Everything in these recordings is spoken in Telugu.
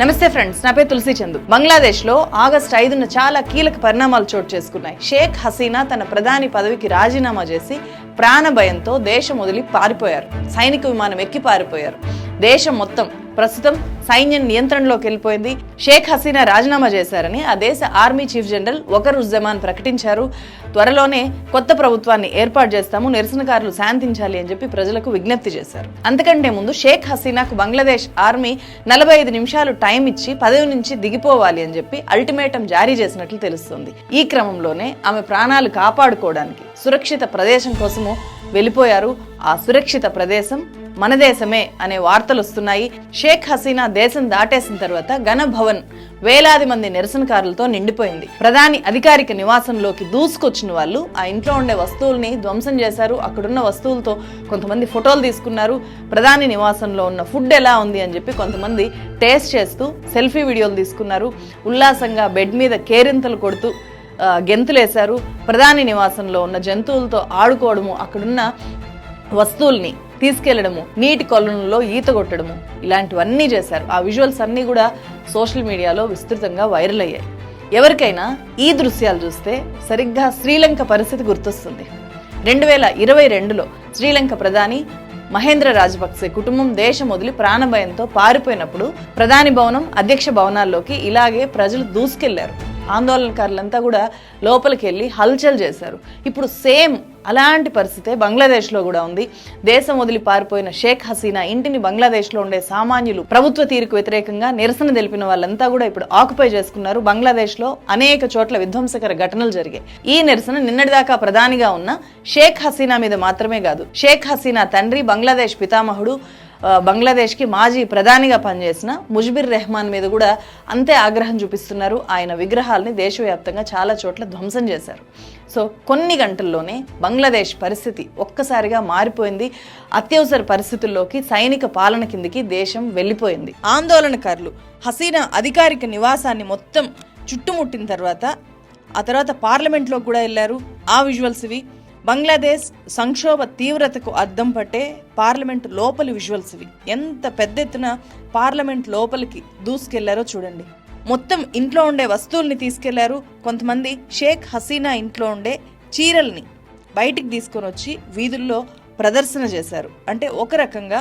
నమస్తే ఫ్రెండ్స్ నా పేరు తులసి చందు. బంగ్లాదేశ్లో ఆగస్టు ఐదున చాలా కీలక పరిణామాలు చోటు చేసుకున్నాయి. షేక్ హసీనా తన ప్రధాని పదవికి రాజీనామా చేసి ప్రాణ భయంతో దేశం వదిలి పారిపోయారు. సైనిక విమానం ఎక్కి పారిపోయారు. దేశం మొత్తం ప్రస్తుతం సైన్యం నియంత్రణలోకి వెళ్ళిపోయింది. షేక్ హసీనా రాజీనామా చేశారని ఆ దేశ ఆర్మీ చీఫ్ జనరల్ ఒకరుజ్జమాన్ ప్రకటించారు. త్వరలోనే కొత్త ప్రభుత్వాన్ని ఏర్పాటు చేస్తాము నిరసనకారులు శాంతించాలి అని చెప్పి ప్రజలకు విజ్ఞప్తి చేశారు. అంతకంటే ముందు షేక్ హసీనాకు బంగ్లాదేశ్ ఆర్మీ నలభై ఐదు నిమిషాలు టైం ఇచ్చి పదవి నుంచి దిగిపోవాలి అని చెప్పి అల్టిమేటం జారీ చేసినట్లు తెలుస్తుంది. ఈ క్రమంలోనే ఆమె ప్రాణాలు కాపాడుకోవడానికి సురక్షిత ప్రదేశం కోసము వెళ్ళిపోయారు. ఆ సురక్షిత ప్రదేశం మన దేశమే అనే వార్తలు వస్తున్నాయి. షేక్ హసీనా దేశం దాటేసిన తర్వాత ఘనభవన్ వేలాది మంది నిరసనకారులతో నిండిపోయింది. ప్రధాని అధికారిక నివాసంలోకి దూసుకొచ్చిన వాళ్ళు ఆ ఇంట్లో ఉండే వస్తువుల్ని ధ్వంసం చేశారు. అక్కడున్న వస్తువులతో కొంతమంది ఫోటోలు తీసుకున్నారు. ప్రధాని నివాసంలో ఉన్న ఫుడ్ ఎలా ఉంది అని చెప్పి కొంతమంది టేస్ట్ చేస్తూ సెల్ఫీ వీడియోలు తీసుకున్నారు. ఉల్లాసంగా బెడ్ మీద కేరింతలు కొడుతూ గెంతులేశారు. ప్రధాని నివాసంలో ఉన్న జంతువులతో ఆడుకోవడము అక్కడున్న వస్తువుల్ని తీసుకెళ్ళడము నీటి కొలనులో ఈత కొట్టడము ఇలాంటివన్నీ చేశారు. ఆ విజువల్స్ అన్నీ కూడా సోషల్ మీడియాలో విస్తృతంగా వైరల్ అయ్యాయి. ఎవరికైనా ఈ దృశ్యాలు చూస్తే సరిగ్గా శ్రీలంక పరిస్థితి గుర్తొస్తుంది. రెండు వేల ఇరవై రెండులో శ్రీలంక ప్రధాని మహేంద్ర రాజపక్సే కుటుంబం దేశం వదిలి ప్రాణభయంతో పారిపోయినప్పుడు ప్రధాని భవనం అధ్యక్ష భవనాల్లోకి ఇలాగే ప్రజలు దూసుకెళ్ళారు. ఆందోళనకారులంతా కూడా లోపలికి వెళ్ళి హల్చల్ చేశారు. ఇప్పుడు సేమ్ అలాంటి పరిస్థితే బంగ్లాదేశ్లో కూడా ఉంది. దేశం వదిలి పారిపోయిన షేక్ హసీనా ఇంటిని బంగ్లాదేశ్లో ఉండే సామాన్యులు ప్రభుత్వ తీరుకు వ్యతిరేకంగా నిరసన తెలిపిన వాళ్ళంతా కూడా ఇప్పుడు ఆక్యుపై చేసుకున్నారు. బంగ్లాదేశ్లో అనేక చోట్ల విధ్వంసకర ఘటనలు జరిగాయి. ఈ నిరసన నిన్నటిదాకా ప్రధానిగా ఉన్న షేక్ హసీనా మీద మాత్రమే కాదు షేక్ హసీనా తండ్రి బంగ్లాదేశ్ పితామహుడు బంగ్లాదేశ్కి మాజీ ప్రధానిగా పనిచేసిన ముజ్బిర్ రెహమాన్ మీద కూడా అంతే ఆగ్రహం చూపిస్తున్నారు. ఆయన విగ్రహాల్ని దేశవ్యాప్తంగా చాలా చోట్ల ధ్వంసం చేశారు. సో కొన్ని గంటల్లోనే బంగ్లాదేశ్ పరిస్థితి ఒక్కసారిగా మారిపోయింది. అత్యవసర పరిస్థితుల్లోకి సైనిక పాలన కిందికి దేశం వెళ్ళిపోయింది. ఆందోళనకారులు హసీనా అధికారిక నివాసాన్ని మొత్తం చుట్టుముట్టిన తర్వాత ఆ తర్వాత పార్లమెంట్లో కూడా వెళ్ళారు. ఆ విజువల్స్ ఇవి. బంగ్లాదేశ్ సంక్షోభ తీవ్రతకు అద్దం పట్టే పార్లమెంట్ లోపలి విజువల్స్ ఇవి. ఎంత పెద్ద ఎత్తున పార్లమెంట్ లోపలికి దూసుకెళ్ళారో చూడండి. మొత్తం ఇంట్లో ఉండే వస్తువుల్ని తీసుకెళ్ళారు. కొంతమంది షేక్ హసీనా ఇంట్లో ఉండే చీరల్ని బయటికి తీసుకొని వచ్చి వీధుల్లో ప్రదర్శన చేశారు. అంటే ఒక రకంగా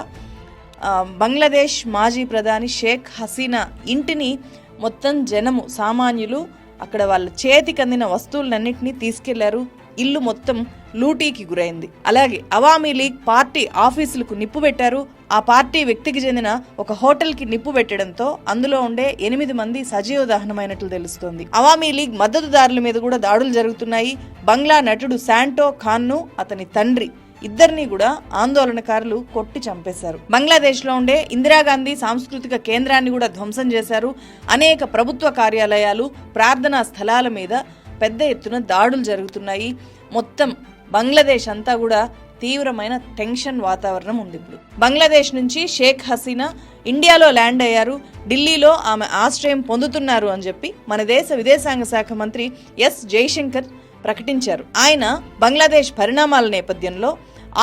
బంగ్లాదేశ్ మాజీ ప్రధాని షేక్ హసీనా ఇంటిని మొత్తం జనము సామాన్యులు అక్కడ వాళ్ళ చేతికి అందిన వస్తువులన్నింటినీ తీసుకెళ్ళారు. ఇల్లు మొత్తం లూటీకి గురైంది. అలాగే అవామీ లీగ్ పార్టీ ఆఫీసులకు నిప్పు పెట్టారు. ఆ పార్టీ వ్యక్తికి చెందిన ఒక హోటల్కి నిప్పు పెట్టడంతో అందులో ఉండే ఎనిమిది మంది సజీవ దహనమైనట్లు తెలుస్తోంది. అవామీ లీగ్ మద్దతుదారుల మీద కూడా దాడులు జరుగుతున్నాయి. బంగ్లా నటుడు శాంటో ఖాన్ను అతని తండ్రి ఇద్దరిని కూడా ఆందోళనకారులు కొట్టి చంపేశారు. బంగ్లాదేశ్లో ఉండే ఇందిరాగాంధీ సాంస్కృతిక కేంద్రాన్ని కూడా ధ్వంసం చేశారు. అనేక ప్రభుత్వ కార్యాలయాలు ప్రార్థనా స్థలాల మీద పెద్ద ఎత్తున దాడులు జరుగుతున్నాయి. మొత్తం బంగ్లాదేశ్ అంతా కూడా తీవ్రమైన టెన్షన్ వాతావరణం ఉంది ఇప్పుడు. బంగ్లాదేశ్ నుంచి షేక్ హసీనా ఇండియాలో ల్యాండ్ అయ్యారు ఢిల్లీలో ఆమె ఆశ్రయం పొందుతున్నారు అని చెప్పి మన దేశ విదేశాంగ శాఖ మంత్రి ఎస్ జైశంకర్ ప్రకటించారు. ఆయన బంగ్లాదేశ్ పరిణామాల నేపథ్యంలో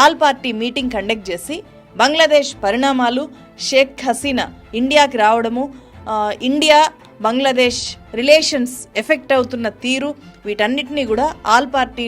ఆల్ పార్టీ మీటింగ్ కండక్ట్ చేసి బంగ్లాదేశ్ పరిణామాలు షేక్ హసీనా ఇండియాకి రావడము ఇండియా బంగ్లాదేశ్ రిలేషన్స్ ఎఫెక్ట్ అవుతున్న తీరు వీటన్నిటినీ కూడా ఆల్ పార్టీ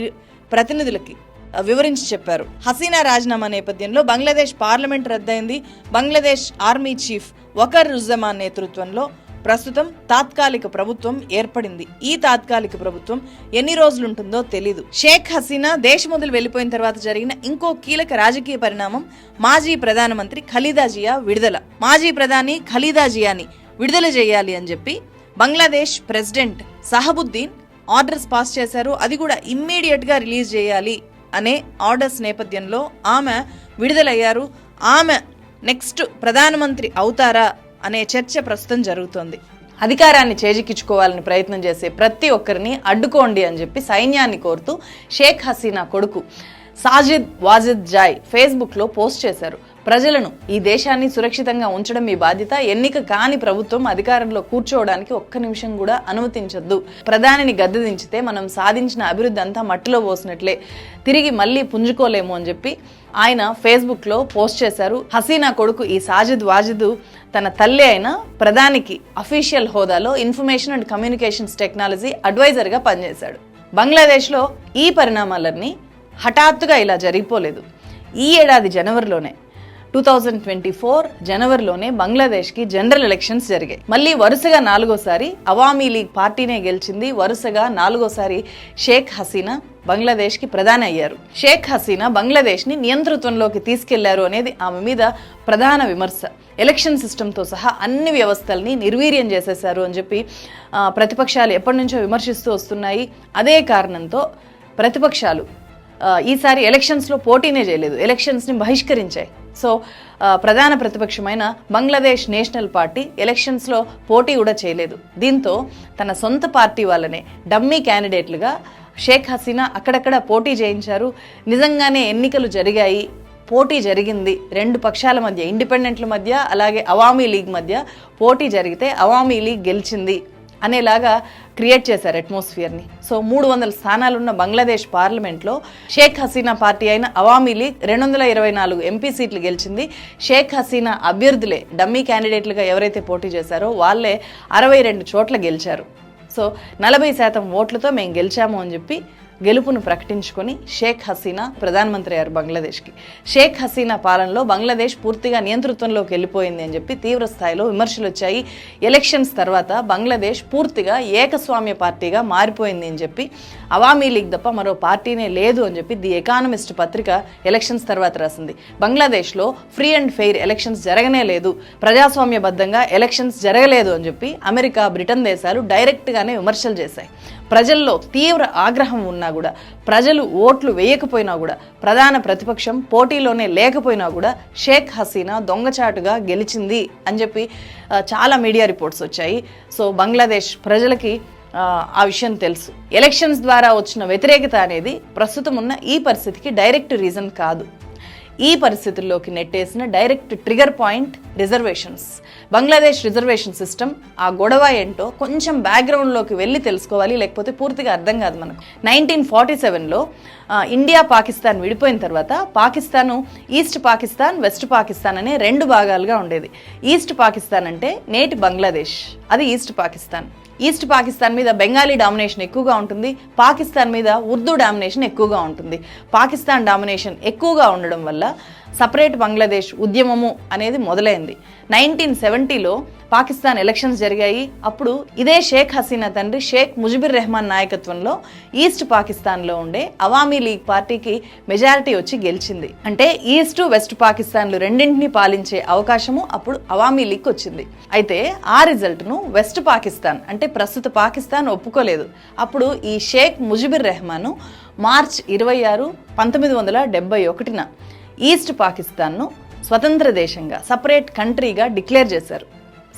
ప్రతినిధులకి వివరించి చెప్పారు. హసీనా రాజీనామా నేపథ్యంలో బంగ్లాదేశ్ పార్లమెంట్ రద్దయింది. బంగ్లాదేశ్ ఆర్మీ చీఫ్ వకర్ రుజమాన్ నేతృత్వంలో ప్రస్తుతం తాత్కాలిక ప్రభుత్వం ఏర్పడింది. ఈ తాత్కాలిక ప్రభుత్వం ఎన్ని రోజులు ఉంటుందో తెలీదు. షేక్ హసీనా దేశం వదిలి వెళ్ళిపోయిన తర్వాత జరిగిన ఇంకో కీలక రాజకీయ పరిణామం మాజీ ప్రధానమంత్రి ఖలీదా జియా విడుదల. మాజీ ప్రధాని ఖలీదా జియాని విడుదల చేయాలి అని చెప్పి Bangladesh president Shahabuddin orders pass చేశారు. అది కూడా ఇమ్మీడియట్గా రిలీజ్ చేయాలి అనే ఆర్డర్స్ నేపథ్యంలో ఆమె విడుదలయ్యారు. ఆమె నెక్స్ట్ ప్రధానమంత్రి అవుతారా అనే చర్చ ప్రస్తుతం జరుగుతోంది. అధికారాన్ని చేజిక్కించుకోవాలని ప్రయత్నం చేసే ప్రతి ఒక్కరిని అడ్డుకోండి అని చెప్పి సైన్యాన్ని కోరుతూ షేక్ హసీనా కొడుకు సాజిద్ వాజిద్ జాయ్ ఫేస్బుక్లో పోస్ట్ చేశారు. ప్రజలను ఈ దేశాన్ని సురక్షితంగా ఉంచడం మీ బాధ్యత. ఎన్నిక కాని ప్రభుత్వం అధికారంలో కూర్చోవడానికి ఒక్క నిమిషం కూడా అనుమతించొద్దు. ప్రధానిని గద్దెదించితే మనం సాధించిన అభివృద్ధి అంతా మట్టిలో పోసినట్లే. తిరిగి మళ్ళీ పుంజుకోలేము అని చెప్పి ఆయన ఫేస్బుక్లో పోస్ట్ చేశారు. హసీనా కొడుకు ఈ సాజిద్ వాజిద్ తన తల్లి అయిన ప్రధానికి అఫీషియల్ హోదాలో ఇన్ఫర్మేషన్ అండ్ కమ్యూనికేషన్స్ టెక్నాలజీ అడ్వైజర్గా పనిచేశాడు. బంగ్లాదేశ్లో ఈ పరిణామాలన్నీ హఠాత్తుగా ఇలా జరిగిపోలేదు. ఈ ఏడాది జనవరిలోనే టూ థౌజండ్ ట్వంటీ ఫోర్ జనవరిలోనే బంగ్లాదేశ్కి జనరల్ ఎలక్షన్స్ జరిగాయి. మళ్ళీ వరుసగా నాలుగోసారి అవామీ లీగ్ పార్టీనే గెలిచింది. వరుసగా నాలుగోసారి షేక్ హసీనా బంగ్లాదేశ్కి ప్రధాని అయ్యారు. షేక్ హసీనా బంగ్లాదేశ్ని నియంతృత్వంలోకి తీసుకెళ్ళారు అనేది ఆమె మీద ప్రధాన విమర్శ. ఎలక్షన్ సిస్టంతో సహా అన్ని వ్యవస్థల్ని నిర్వీర్యం చేసేశారు అని చెప్పి ప్రతిపక్షాలు ఎప్పటి నుంచో విమర్శిస్తూ వస్తున్నాయి. అదే కారణంతో ప్రతిపక్షాలు ఈసారి ఎలక్షన్స్లో పోటీనే చేయలేదు. ఎలక్షన్స్ని బహిష్కరించాయి. సో ప్రధాన ప్రతిపక్షమైన బంగ్లాదేశ్ నేషనల్ పార్టీ ఎలక్షన్స్లో పోటీ కూడా చేయలేదు. దీంతో తన సొంత పార్టీ వాళ్ళనే డమ్మీ క్యాండిడేట్లుగా షేక్ హసీనా అక్కడక్కడ పోటీ చేయించారు. నిజంగానే ఎన్నికలు జరిగాయి. పోటీ జరిగింది. రెండు పక్షాల మధ్య ఇండిపెండెంట్ల మధ్య అలాగే అవామీ లీగ్ మధ్య పోటీ జరిగితే అవామీ లీగ్ గెలిచింది. అనేలాగా క్రియేట్ చేశారు అట్మాస్ఫియర్ని సో మూడు వందల స్థానాలున్న బంగ్లాదేశ్ పార్లమెంట్లో షేక్ హసీనా పార్టీ అయిన అవామీ లీగ్ రెండు వందల ఇరవై నాలుగు ఎంపీ సీట్లు గెలిచింది. షేక్ హసీనా అభ్యర్థులే డమ్మీ క్యాండిడేట్లుగా ఎవరైతే పోటీ చేశారో వాళ్ళే అరవై రెండు చోట్ల గెలిచారు. సో నలభై శాతం ఓట్లతో మేము గెలిచాము అని చెప్పి గెలుపును ప్రకటించుకొని షేక్ హసీనా ప్రధానమంత్రి అయ్యారు బంగ్లాదేశ్కి. షేక్ హసీనా పాలనలో బంగ్లాదేశ్ పూర్తిగా నియంతృత్వంలోకి వెళ్ళిపోయింది అని చెప్పి తీవ్ర స్థాయిలో విమర్శలు వచ్చాయి. ఎలక్షన్స్ తర్వాత బంగ్లాదేశ్ పూర్తిగా ఏకస్వామ్య పార్టీగా మారిపోయింది అని చెప్పి అవామీ లీగ్ తప్ప మరో పార్టీనే లేదు అని చెప్పి ది ఎకానమిస్ట్ పత్రిక ఎలక్షన్స్ తర్వాత రాసింది. బంగ్లాదేశ్లో ఫ్రీ అండ్ ఫెయిర్ ఎలక్షన్స్ జరగనే లేదు. ప్రజాస్వామ్యబద్ధంగా ఎలక్షన్స్ జరగలేదు అని చెప్పి అమెరికా బ్రిటన్ దేశాలు డైరెక్ట్గానే విమర్శలు చేశాయి. ప్రజల్లో తీవ్ర ఆగ్రహం ఉన్నా కూడా ప్రజలు ఓట్లు వేయకపోయినా కూడా ప్రధాన ప్రతిపక్షం పోటీలోనే లేకపోయినా కూడా షేక్ హసీనా దొంగచాటుగా గెలిచింది అని చెప్పి చాలా మీడియా రిపోర్ట్స్ వచ్చాయి. సో బంగ్లాదేశ్ ప్రజలకి ఆ విషయం తెలుసు. ఎలక్షన్స్ ద్వారా వచ్చిన వ్యతిరేకత అనేది ప్రస్తుతం ఉన్న ఈ పరిస్థితికి డైరెక్ట్ రీజన్ కాదు. ఈ పరిస్థితుల్లోకి నెట్టేసిన direct trigger point reservations. Bangladesh reservation system ఆ గొడవ ఏంటో కొంచెం బ్యాక్గ్రౌండ్లోకి వెళ్ళి తెలుసుకోవాలి లేకపోతే పూర్తిగా అర్థం కాదు మనకు. నైన్టీన్ ఫార్టీ సెవెన్లో ఇండియా పాకిస్తాన్ విడిపోయిన తర్వాత పాకిస్తాను ఈస్ట్ పాకిస్తాన్ వెస్ట్ పాకిస్తాన్ అనే రెండు భాగాలుగా ఉండేది. ఈస్ట్ పాకిస్తాన్ అంటే నేటి బంగ్లాదేశ్ అది ఈస్ట్ పాకిస్తాన్. ఈస్ట్ పాకిస్తాన్ మీద బెంగాలీ డామినేషన్ ఎక్కువగా ఉంటుంది పాకిస్తాన్ మీద ఉర్దూ డామినేషన్ ఎక్కువగా ఉంటుంది. పాకిస్తాన్ డామినేషన్ ఎక్కువగా ఉండడం వల్ల సపరేట్ బంగ్లాదేశ్ ఉద్యమము అనేది మొదలైంది. నైన్టీన్ సెవెంటీలో పాకిస్తాన్ ఎలక్షన్స్ జరిగాయి. అప్పుడు ఇదే షేక్ హసీనా తండ్రి షేక్ ముజిబుర్ రెహమాన్ నాయకత్వంలో ఈస్ట్ పాకిస్తాన్లో ఉండే అవామీ లీగ్ పార్టీకి మెజారిటీ వచ్చి గెలిచింది. అంటే ఈస్ట్ వెస్ట్ పాకిస్తాన్లు రెండింటిని పాలించే అవకాశము అప్పుడు అవామీ లీగ్ వచ్చింది. అయితే ఆ రిజల్ట్ను వెస్ట్ పాకిస్తాన్ అంటే ప్రస్తుత పాకిస్తాన్ ఒప్పుకోలేదు. అప్పుడు ఈ షేక్ ముజిబుర్ రెహమాను మార్చ్ ఇరవై ఆరు పంతొమ్మిది వందల డెబ్బై ఒకటిన ఈస్ట్ పాకిస్తాన్ను స్వతంత్ర దేశంగా సపరేట్ కంట్రీగా డిక్లేర్ చేశారు.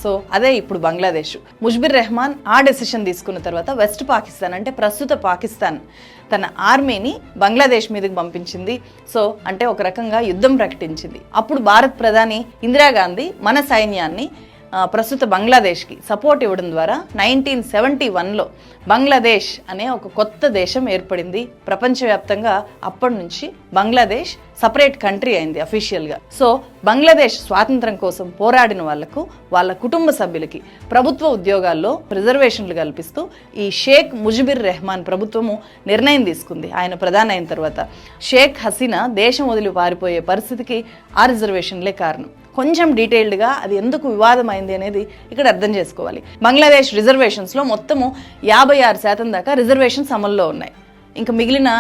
సో అదే ఇప్పుడు బంగ్లాదేశ్. ముజ్బిర్ రెహమాన్ ఆ డెసిషన్ తీసుకున్న తర్వాత వెస్ట్ పాకిస్తాన్ అంటే ప్రస్తుత పాకిస్తాన్ తన ఆర్మీని బంగ్లాదేశ్ మీదకి పంపించింది. సో అంటే ఒక రకంగా యుద్ధం ప్రకటించింది. అప్పుడు భారత్ ప్రధాని ఇందిరాగాంధీ మన సైన్యాన్ని ప్రస్తుత బంగ్లాదేశ్కి సపోర్ట్ ఇవ్వడం ద్వారా నైన్టీన్ సెవెంటీ వన్లో బంగ్లాదేశ్ అనే ఒక కొత్త దేశం ఏర్పడింది. ప్రపంచవ్యాప్తంగా అప్పటి నుంచి బంగ్లాదేశ్ సపరేట్ కంట్రీ అయింది అఫీషియల్గా. సో బంగ్లాదేశ్ స్వాతంత్రం కోసం పోరాడిన వాళ్ళకు వాళ్ళ కుటుంబ సభ్యులకి ప్రభుత్వ ఉద్యోగాల్లో రిజర్వేషన్లు కల్పిస్తూ ఈ షేక్ ముజిబిర్ రెహమాన్ ప్రభుత్వము నిర్ణయం తీసుకుంది. ఆయన ప్రధాని అయిన తర్వాత షేక్ హసీనా దేశం వదిలి పారిపోయే పరిస్థితికి ఆ రిజర్వేషన్లే కారణం. కొంచెం డీటెయిల్డ్గా అది ఎందుకు వివాదమైంది అనేది ఇక్కడ అర్థం చేసుకోవాలి. బంగ్లాదేశ్ రిజర్వేషన్స్లో మొత్తము యాభై ఆరు శాతం దాకా రిజర్వేషన్స్ అమల్లో ఉన్నాయి. ఇంకా మిగిలిన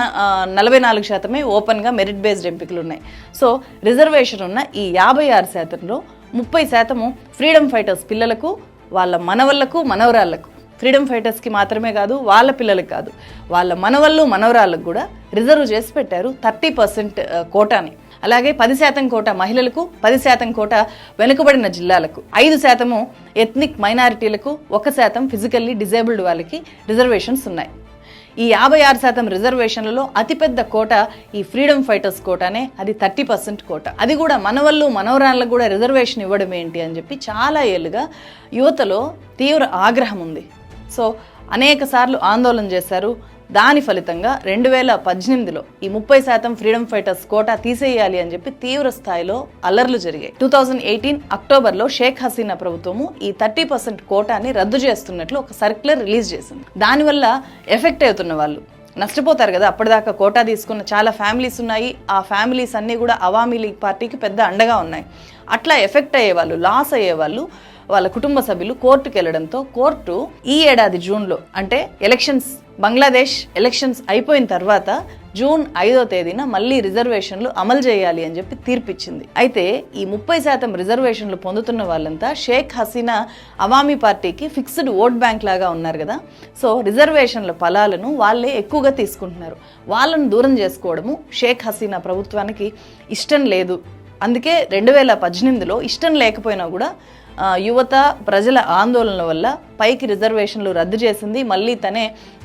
నలభై నాలుగు శాతమే ఓపెన్గా మెరిట్ బేస్డ్ ఎంపికలు ఉన్నాయి సో రిజర్వేషన్ ఉన్న ఈ యాభై ఆరు శాతంలో ముప్పై శాతము ఫ్రీడమ్ ఫైటర్స్ పిల్లలకు వాళ్ళ మనవళ్ళకు మనవరాళ్ళకు. ఫ్రీడమ్ ఫైటర్స్కి మాత్రమే కాదు వాళ్ళ పిల్లలకు కాదు. వాళ్ళ మనవళ్ళు మనవరాళ్ళకు కూడా రిజర్వ్ చేసి పెట్టారు థర్టీ పర్సెంట్ కోటాని. అలాగే పది శాతం కోట మహిళలకు పది శాతం కోట వెనుకబడిన జిల్లాలకు ఐదు శాతము ఎథ్నిక్ మైనారిటీలకు ఒక శాతం ఫిజికల్లీ డిజేబుల్డ్ వాళ్ళకి రిజర్వేషన్స్ ఉన్నాయి. ఈ యాభై ఆరు శాతం రిజర్వేషన్లలో అతిపెద్ద కోట ఈ ఫ్రీడమ్ ఫైటర్స్ కోటనే అది థర్టీ పర్సెంట్ కోట. అది కూడా మనవళ్ళు మనవరాళ్ళకు కూడా రిజర్వేషన్ ఇవ్వడం ఏంటి అని చెప్పి చాలా ఏళ్ళుగా యువతలో తీవ్ర ఆగ్రహం ఉంది. సో అనేక సార్లు ఆందోళన చేశారు. దాని ఫలితంగా రెండు వేల పద్దెనిమిదిలో ఈ ముప్పై శాతం ఫ్రీడమ్ ఫైటర్స్ కోటా తీసేయాలి అని చెప్పి తీవ్ర స్థాయిలో అల్లర్లు జరిగాయి. టూ థౌజండ్ ఎయిటీన్ అక్టోబర్లో షేక్ హసీనా ప్రభుత్వము ఈ థర్టీ పర్సెంట్ కోటాని రద్దు చేస్తున్నట్లు ఒక సర్క్యులర్ రిలీజ్ చేసింది. దానివల్ల ఎఫెక్ట్ అవుతున్న వాళ్ళు నష్టపోతారు కదా. అప్పటిదాకా కోటా తీసుకున్న చాలా ఫ్యామిలీస్ ఉన్నాయి. ఆ ఫ్యామిలీస్ అన్నీ కూడా అవామీ లీగ్ పార్టీకి పెద్ద అండగా ఉన్నాయి. అట్లా ఎఫెక్ట్ అయ్యేవాళ్ళు లాస్ అయ్యేవాళ్ళు వాళ్ళ కుటుంబ సభ్యులు కోర్టుకు వెళ్ళడంతో కోర్టు ఈ ఏడాది జూన్లో అంటే ఎలక్షన్స్ బంగ్లాదేశ్ ఎలక్షన్స్ అయిపోయిన తర్వాత జూన్ ఐదో తేదీన మళ్ళీ రిజర్వేషన్లు అమలు చేయాలి అని చెప్పి తీర్పిచ్చింది. అయితే ఈ ముప్పై శాతం రిజర్వేషన్లు పొందుతున్న వాళ్ళంతా షేక్ హసీనా అవామీ పార్టీకి ఫిక్స్డ్ ఓట్ బ్యాంక్ లాగా ఉన్నారు కదా. సో రిజర్వేషన్ల ఫలాలను వాళ్ళే ఎక్కువగా తీసుకుంటున్నారు. వాళ్ళను దూరం చేసుకోవడము షేక్ హసీనా ప్రభుత్వానికి ఇష్టం లేదు. అందుకే రెండు వేల పద్దెనిమిదిలో ఇష్టం లేకపోయినా కూడా యువత ప్రజల ఆందోళనల వల్ల పైకి రిజర్వేషన్లు రద్దు చేసింది. మళ్ళీ తనే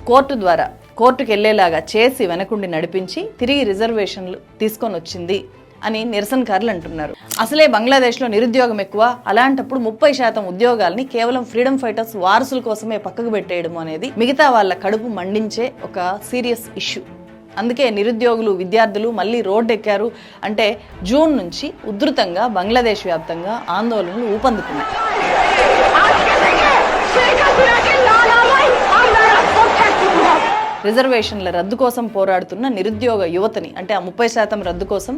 కోర్టు ద్వారా కోర్టుకు వెళ్ళేలాగా చేసి వెనకుండి నడిపించి తిరిగి రిజర్వేషన్లు తీసుకొని వచ్చింది అని నిరసనకారులు అంటున్నారు. అసలే బంగ్లాదేశ్లో నిరుద్యోగం ఎక్కువ. అలాంటప్పుడు ముప్పై శాతం ఉద్యోగాల్ని కేవలం ఫ్రీడమ్ ఫైటర్స్ వారసుల కోసమే పక్కకు పెట్టేయడం అనేది మిగతా వాళ్ళ కడుపు మండించే ఒక సీరియస్ ఇష్యూ. అందుకే నిరుద్యోగులు విద్యార్థులు మళ్ళీ రోడ్డు ఎక్కారు అంటే జూన్ నుంచి ఉధృతంగా బంగ్లాదేశ్ వ్యాప్తంగా ఆందోళనలు ఊపందుకున్నాయి. రిజర్వేషన్ల రద్దు కోసం పోరాడుతున్న నిరుద్యోగ యువతని అంటే ఆ ముప్పై శాతం రద్దు కోసం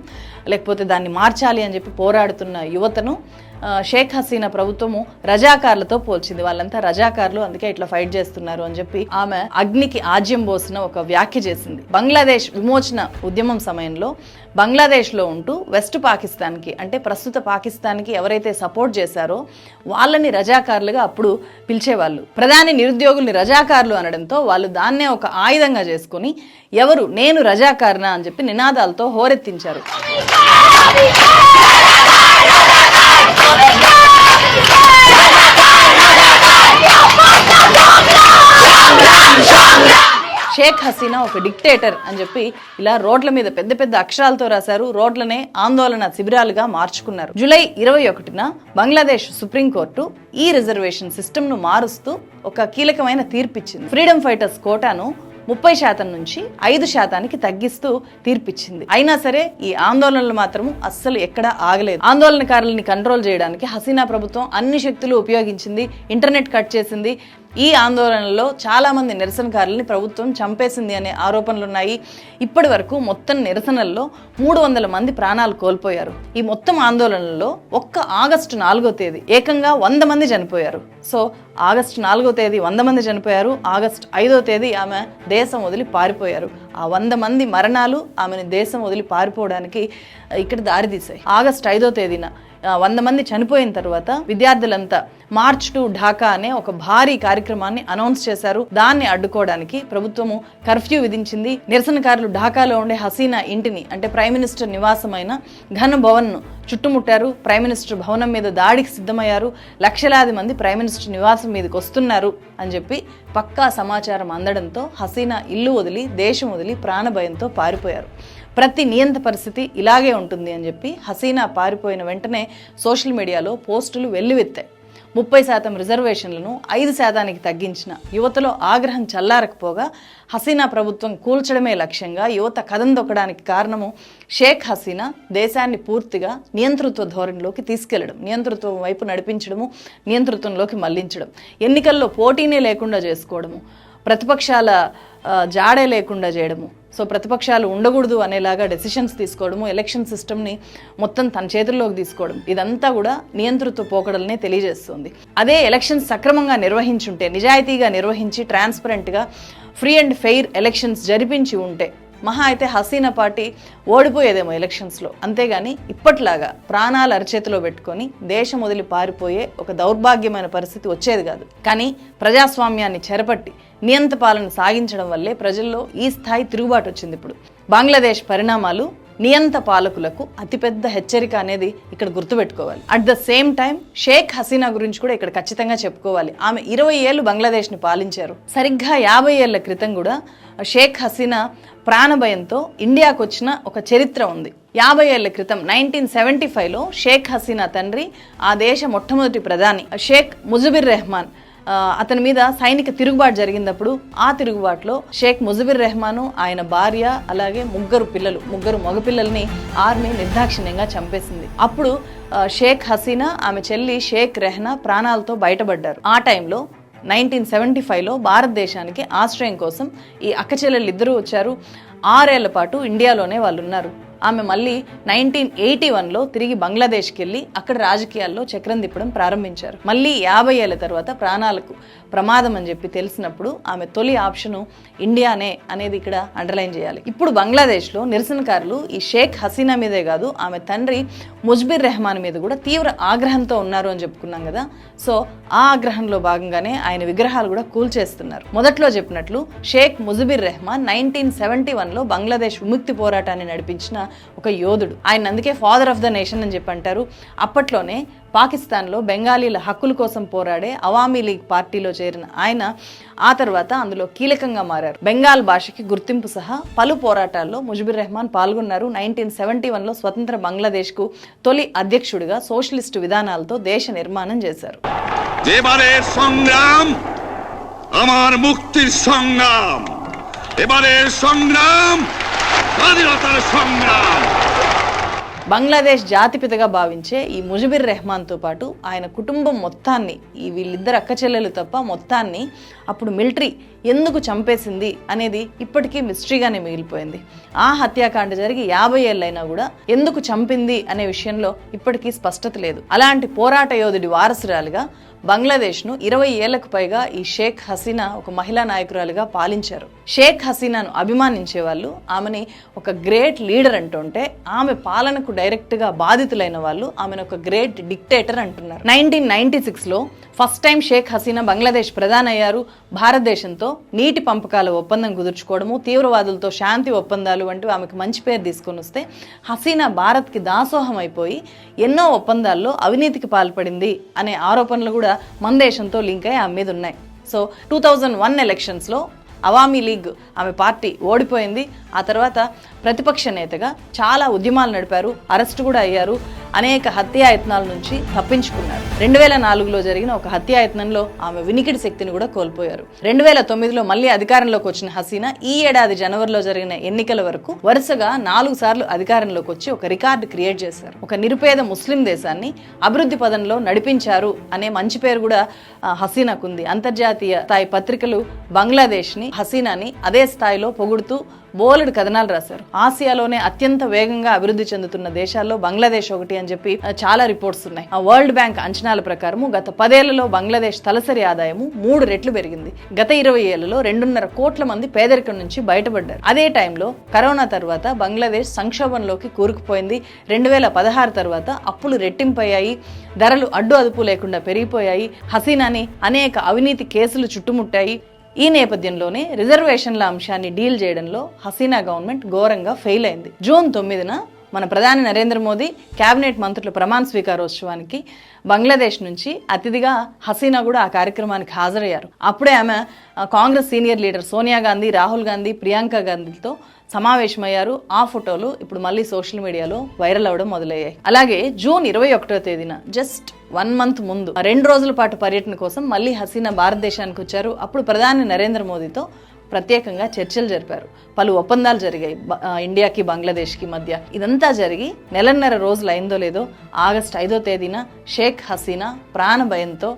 లేకపోతే దాన్ని మార్చాలి అని చెప్పి పోరాడుతున్న యువతను షేక్ హసీనా ప్రభుత్వము రజాకార్లతో పోల్చింది. వాళ్ళంతా రజాకార్లు అందుకే ఇట్లా ఫైట్ చేస్తున్నారు అని చెప్పి ఆమె అగ్నికి ఆజ్యం పోసిన ఒక వ్యాఖ్య చేసింది. బంగ్లాదేశ్ విమోచన ఉద్యమం సమయంలో బంగ్లాదేశ్లో ఉంటూ వెస్ట్ పాకిస్తాన్కి అంటే ప్రస్తుత పాకిస్తాన్కి ఎవరైతే సపోర్ట్ చేశారో వాళ్ళని రజాకారులుగా అప్పుడు పిలిచేవాళ్ళు. ప్రధాని నిరుద్యోగుల్ని రజాకారులు అనడంతో వాళ్ళు దాన్నే ఒక ఆయుధంగా చేసుకుని ఎవరు నేను రజాకారునా అని చెప్పి నినాదాలతో హోరెత్తించారు. షేక్ హసీనా ఒక డిక్టేటర్ అని చెప్పి ఇలా రోడ్ల మీద పెద్ద పెద్ద అక్షరాలతో రాశారు. రోడ్లనే ఆందోళన శిబిరాలుగా మార్చుకున్నారు. జూలై ఇరవై ఒకటిన బంగ్లాదేశ్ సుప్రీంకోర్టు ఈ రిజర్వేషన్ సిస్టమ్ను మారుస్తూ ఒక కీలకమైన తీర్పిచ్చింది. ఫ్రీడమ్ ఫైటర్స్ కోటాను ముప్పై శాతం నుంచి ఐదు శాతానికి తగ్గిస్తూ తీర్పిచ్చింది. అయినా సరే ఈ ఆందోళనలు మాత్రం అస్సలు ఎక్కడా ఆగలేదు. ఆందోళనకారులని కంట్రోల్ చేయడానికి హసీనా ప్రభుత్వం అన్ని శక్తులు ఉపయోగించింది ఇంటర్నెట్ కట్ చేసింది ఈ ఆందోళనలో చాలామంది నిరసనకారుల్ని ప్రభుత్వం చంపేసింది అనే ఆరోపణలు ఉన్నాయి ఇప్పటి వరకు మొత్తం నిరసనల్లో మూడు వందల మంది ప్రాణాలు కోల్పోయారు. ఈ మొత్తం ఆందోళనలో ఒక్క ఆగస్టు నాలుగో తేదీ ఏకంగా వంద మంది చనిపోయారు. సో ఆగస్టు నాలుగో తేదీ వంద మంది చనిపోయారు. ఆగస్టు ఐదో తేదీ ఆమె దేశం వదిలి పారిపోయారు. ఆ వంద మంది మరణాలు ఆమెను దేశం వదిలి పారిపోవడానికి ఇక్కడ దారితీశాయి ఆగస్టు ఐదో తేదీన వంద మంది చనిపోయిన తర్వాత విద్యార్థులంతా మార్చ్ టు ఢాకా అనే ఒక భారీ కార్యక్రమాన్ని అనౌన్స్ చేశారు. దాన్ని అడ్డుకోవడానికి ప్రభుత్వము కర్ఫ్యూ విధించింది. నిరసనకారులు ఢాకాలో ఉండే హసీనా ఇంటిని అంటే ప్రైమ్ మినిస్టర్ నివాసమైన ఘన భవన్ను చుట్టుముట్టారు. ప్రైమ్ మినిస్టర్ భవనం మీద దాడికి సిద్ధమయ్యారు. లక్షలాది మంది ప్రైమ్ మినిస్టర్ నివాసం మీదకి వస్తున్నారు అని చెప్పి పక్కా సమాచారం అందడంతో హసీనా ఇల్లు వదిలి దేశం వదిలి ప్రాణభయంతో పారిపోయారు. ప్రతి నియంత పరిస్థితి ఇలాగే ఉంటుంది అని చెప్పి హసీనా పారిపోయిన వెంటనే సోషల్ మీడియాలో పోస్టులు వెల్లువెత్తాయి. ముప్పై శాతం రిజర్వేషన్లను ఐదు శాతానికి తగ్గించిన యువతలో ఆగ్రహం చల్లారకపోగా హసీనా ప్రభుత్వం కూల్చడమే లక్ష్యంగా యువత కథం దొక్కడానికి కారణము షేక్ హసీనా దేశాన్ని పూర్తిగా నియంతృత్వ ధోరణిలోకి తీసుకెళ్ళడం నియంతృత్వం వైపు నడిపించడము నియంతృత్వంలోకి మళ్ళించడం ఎన్నికల్లో పోటీనే లేకుండా చేసుకోవడము ప్రతిపక్షాల జాడే లేకుండా చేయడము సో ప్రతిపక్షాలు ఉండకూడదు అనేలాగా డెసిషన్స్ తీసుకోవడము ఎలక్షన్ సిస్టమ్ని మొత్తం తన చేతుల్లోకి తీసుకోవడం ఇదంతా కూడా నియంతృత్వ పోకడలనే తెలియజేస్తుంది. అదే ఎలక్షన్స్ సక్రమంగా నిర్వహించుంటే నిజాయితీగా నిర్వహించి ట్రాన్స్పరెంట్గా ఫ్రీ అండ్ ఫెయిర్ ఎలక్షన్స్ జరిపించి ఉంటే మహా అయితే హసీనా పార్టీ ఓడిపోయేదేమో ఎలక్షన్స్లో. అంతేగాని ఇప్పట్లాగా ప్రాణాలు అరచేతిలో పెట్టుకొని దేశం వదిలి పారిపోయే ఒక దౌర్భాగ్యమైన పరిస్థితి వచ్చేది కాదు. కానీ ప్రజాస్వామ్యాన్ని చెరపట్టి నియంత పాలన సాగించడం వల్లే ప్రజల్లో ఈ స్థాయి తిరుగుబాటు వచ్చింది ఇప్పుడు. బంగ్లాదేశ్ పరిణామాలు నియంత పాలకులకు అతిపెద్ద హెచ్చరిక అనేది ఇక్కడ గుర్తుపెట్టుకోవాలి. At the same time Sheikh Hasina గురించి కూడా ఇక్కడ ఖచ్చితంగా చెప్పుకోవాలి. ఆమె ఇరవై ఏళ్ళు బంగ్లాదేశ్ని పాలించారు. సరిగ్గా యాభై ఏళ్ళ క్రితం కూడా షేక్ హసీనా ప్రాణభయంతో ఇండియాకు వచ్చిన ఒక చరిత్ర ఉంది. యాభై ఏళ్ళ క్రితం నైన్టీన్ సెవెంటీ ఫైవ్లో షేక్ హసీనా తండ్రి ఆ దేశ మొట్టమొదటి ప్రధాని షేక్ ముజబిర్ రెహమాన్ అతని మీద సైనిక తిరుగుబాటు జరిగినప్పుడు ఆ తిరుగుబాటులో షేక్ ముజబిర్ రెహమాను ఆయన భార్య అలాగే ముగ్గురు పిల్లలు ముగ్గురు మగపిల్లల్ని ఆర్మీ నిర్దాక్షిణ్యంగా చంపేసింది. అప్పుడు షేక్ హసీనా ఆమె చెల్లి షేక్ రెహనా ప్రాణాలతో బయటపడ్డారు. ఆ టైంలో నైన్టీన్ సెవెంటీ ఫైవ్లో భారతదేశానికి ఆశ్రయం కోసం ఈ అక్కచెల్లెలు ఇద్దరూ వచ్చారు. ఆరేళ్ళ పాటు ఇండియాలోనే వాళ్ళు ఉన్నారు ఆమె మళ్ళీ నైన్టీన్ ఎయిటీ వన్లో తిరిగి బంగ్లాదేశ్కి వెళ్ళి అక్కడ రాజకీయాల్లో చక్రం తిప్పడం ప్రారంభించారు. మళ్ళీ యాభై ఏళ్ళ తర్వాత ప్రాణాలకు ప్రమాదం అని చెప్పి తెలిసినప్పుడు ఆమె తొలి ఆప్షను ఇండియానే అనేది ఇక్కడ అండర్లైన్ చేయాలి. ఇప్పుడు బంగ్లాదేశ్లో నిరసనకారులు ఈ షేక్ హసీనా మీదే కాదు ఆమె తండ్రి ముజ్బిర్ రెహమాన్ మీద కూడా తీవ్ర ఆగ్రహంతో ఉన్నారు అని చెప్పుకున్నాం కదా. సో ఆ ఆగ్రహంలో భాగంగానే ఆయన విగ్రహాలు కూడా కూల్చేస్తున్నారు మొదట్లో చెప్పినట్లు షేక్ ముజబిర్ రెహమాన్ నైన్టీన్ సెవెంటీ వన్లో బంగ్లాదేశ్ విముక్తి పోరాటాన్ని నడిపించిన ఒక యోధుడు. ఆయన అందుకే ఫాదర్ ఆఫ్ ద నేషన్ అని చెప్పి అంటారు. అప్పట్లోనే పాకిస్తాన్లో బెంగాలీల హక్కుల కోసం పోరాడే అవామీ లీగ్ పార్టీలో చేరిన ఆయన ఆ తర్వాత అందులో కీలకంగా మారారు బెంగాల్ భాషకి గుర్తింపు సహా పలు పోరాటాల్లో ముజిబుర్ రెహమాన్ పాల్గొన్నారు నైన్టీన్ సెవెంటీ వన్లో స్వతంత్ర బంగ్లాదేశ్కు తొలి అధ్యక్షుడిగా సోషలిస్టు విధానాలతో దేశ నిర్మాణం చేశారు এবারের সংগ্রাম আমার মুক্তির সংগ্রাম এবারের সংগ্রাম স্বাধীনতার সংগ্রাম బంగ్లాదేశ్ జాతిపితగా భావించే ఈ ముజబిర్ రెహమాన్తో పాటు ఆయన కుటుంబం మొత్తాన్ని ఈ వీళ్ళిద్దరు అక్క చెల్లెలు తప్ప మొత్తాన్ని అప్పుడు మిలిటరీ ఎందుకు చంపేసింది అనేది ఇప్పటికీ మిస్టరీగానే మిగిలిపోయింది. ఆ హత్యాకాండ జరిగి యాభై ఏళ్ళైనా కూడా ఎందుకు చంపింది అనే విషయంలో ఇప్పటికీ స్పష్టత లేదు. అలాంటి పోరాట యోధుడి వారసురాలుగా బంగ్లాదేశ్ను ఇరవై ఏళ్ళకు పైగా ఈ షేక్ హసీనా ఒక మహిళా నాయకురాలుగా పాలించారు. షేక్ హసీనాను అభిమానించే వాళ్ళు ఆమెని ఒక గ్రేట్ లీడర్ అంటుంటే ఆమె పాలనకు డైరెక్ట్గా బాధితులైన వాళ్ళు ఆమెను ఒక గ్రేట్ డిక్టేటర్ అంటున్నారు. నైన్టీన్ నైన్టీ సిక్స్లో ఫస్ట్ టైం షేక్ హసీనా బంగ్లాదేశ్ ప్రధాని అయ్యారు భారతదేశంతో నీటి పంపకాల ఒప్పందం కుదుర్చుకోవడము తీవ్రవాదులతో శాంతి ఒప్పందాలు వంటివి ఆమెకు మంచి పేరు తీసుకొని వస్తే హసీనా భారత్కి దాసోహం అయిపోయి ఎన్నో ఒప్పందాల్లో అవినీతికి పాల్పడింది అనే ఆరోపణలు కూడా మన దేశంతో లింక్ అయ్యి ఆమె మీద ఉన్నాయి. సో టూ థౌజండ్ వన్ ఎలక్షన్స్లో అవామీ లీగ్ ఆమె పార్టీ ఓడిపోయింది. ఆ తర్వాత ప్రతిపక్ష నేతగా చాలా ఉద్యమాలు నడిపారు. అరెస్ట్ కూడా అయ్యారు. అనేక హత్యాయత్నాల నుంచి తప్పించుకున్నారు. రెండు వేల నాలుగులో జరిగిన ఒక హత్యాయత్నంలో ఆమె వినికిడి శక్తిని కూడా కోల్పోయారు. రెండు వేల తొమ్మిదిలో మళ్ళీ అధికారంలోకి వచ్చిన హసీనా ఈ ఏడాది జనవరిలో జరిగిన ఎన్నికల వరకు వరుసగా నాలుగు సార్లు అధికారంలోకి వచ్చి ఒక రికార్డు క్రియేట్ చేశారు. ఒక నిరుపేద ముస్లిం దేశాన్ని అభివృద్ధి పదంలో నడిపించారు అనే మంచి పేరు కూడా హసీనాకుంది హసీనాకు ఉంది. అంతర్జాతీయ స్థాయి పత్రికలు బంగ్లాదేశ్ని హసీనాని అదే స్థాయిలో పొగుడుతూ బోలెడు కథనాలు రాశారు. ఆసియాలోనే అత్యంత వేగంగా అభివృద్ధి చెందుతున్న దేశాల్లో బంగ్లాదేశ్ ఒకటి అని చెప్పి చాలా రిపోర్ట్స్ ఉన్నాయి. ఆ వరల్డ్ బ్యాంక్ అంచనాల ప్రకారము గత పదేళ్ళలో బంగ్లాదేశ్ తలసరి ఆదాయము మూడు రెట్లు పెరిగింది. గత ఇరవై ఏళ్ళలో రెండున్నర కోట్ల మంది పేదరికం నుంచి బయటపడ్డారు. అదే టైంలో కరోనా తర్వాత బంగ్లాదేశ్ సంక్షోభంలోకి కూరుకుపోయింది. రెండు వేల పదహారు తర్వాత అప్పులు రెట్టింపయ్యాయి. ధరలు అడ్డు అదుపు లేకుండా పెరిగిపోయాయి. హసీనాని అనేక అవినీతి కేసులు చుట్టుముట్టాయి. ఈ నేపథ్యంలోనే రిజర్వేషన్ల అంశాన్ని డీల్ చేయడంలో హసీనా గవర్నమెంట్ ఘోరంగా ఫెయిల్ అయింది. జూన్ తొమ్మిదిన మన ప్రధాని నరేంద్ర మోదీ కేబినెట్ మంత్రుల ప్రమాణ స్వీకారోత్సవానికి బంగ్లాదేశ్ నుంచి అతిథిగా హసీనా కూడా ఆ కార్యక్రమానికి హాజరయ్యారు. అప్పుడే ఆమె కాంగ్రెస్ సీనియర్ లీడర్ సోనియా గాంధీ రాహుల్ గాంధీ ప్రియాంక గాంధీతో సమావేశమయ్యారు. ఆ ఫోటోలు ఇప్పుడు మళ్ళీ సోషల్ మీడియాలో వైరల్ అవడం మొదలయ్యాయి. అలాగే జూన్ ఇరవై ఒకటో తేదీన జస్ట్ వన్ మంత్ ముందు ఆ రెండు రోజుల పాటు పర్యటన కోసం మళ్ళీ హసీనా భారతదేశానికి వచ్చారు. అప్పుడు ప్రధాని నరేంద్ర మోదీతో ప్రత్యేకంగా చర్చలు జరిపారు. పలు ఒప్పందాలు జరిగాయి. ఇండియాకి బంగ్లాదేశ్కి మధ్య. ఇదంతా జరిగి నెలన్నర రోజులు అయిందో లేదో ఆగస్ట్ ఐదో తేదీన షేక్ హసీనా ప్రాణ భయంతో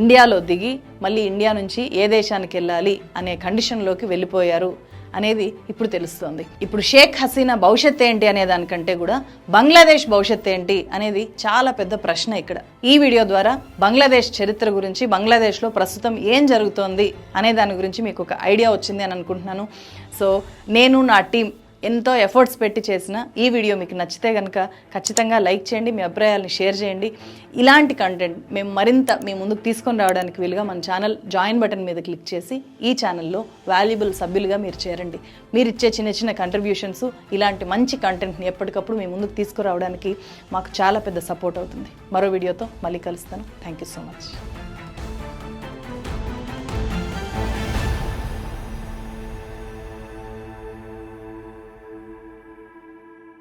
ఇండియాలో దిగి మళ్ళీ ఇండియా నుంచి ఏ దేశానికి వెళ్ళాలి అనే కండిషన్లోకి వెళ్ళిపోయారు. అనేది ఇప్పుడు తెలుస్తోంది. ఇప్పుడు షేక్ హసీనా భవిష్యత్ ఏంటి అనే దానికంటే కూడా బంగ్లాదేశ్ భవిష్యత్ ఏంటి అనేది చాలా పెద్ద ప్రశ్న ఇక్కడ. ఈ వీడియో ద్వారా బంగ్లాదేశ్ చరిత్ర గురించి బంగ్లాదేశ్లో ప్రస్తుతం ఏం జరుగుతోంది అనే దాని గురించి మీకు ఒక ఐడియా వచ్చింది అని అనుకుంటున్నాను. సో నేను నా టీం ఎంతో ఎఫర్ట్స్ పెట్టి చేసిన ఈ వీడియో మీకు నచ్చితే కనుక ఖచ్చితంగా లైక్ చేయండి మీ అభిప్రాయాలను షేర్ చేయండి. ఇలాంటి కంటెంట్ మేము మరింత మీ ముందుకు తీసుకొని రావడానికి వీలుగా మన ఛానల్ జాయిన్ బటన్ మీద క్లిక్ చేసి ఈ ఛానల్లో వాల్యుబుల్ సభ్యులుగా మీరు చేరండి. మీరు ఇచ్చే చిన్న చిన్న కంట్రిబ్యూషన్స్ ఇలాంటి మంచి కంటెంట్ని ఎప్పటికప్పుడు మీ ముందుకు తీసుకురావడానికి మాకు చాలా పెద్ద సపోర్ట్ అవుతుంది. మరో వీడియోతో మళ్ళీ కలుస్తాను. Thank you so much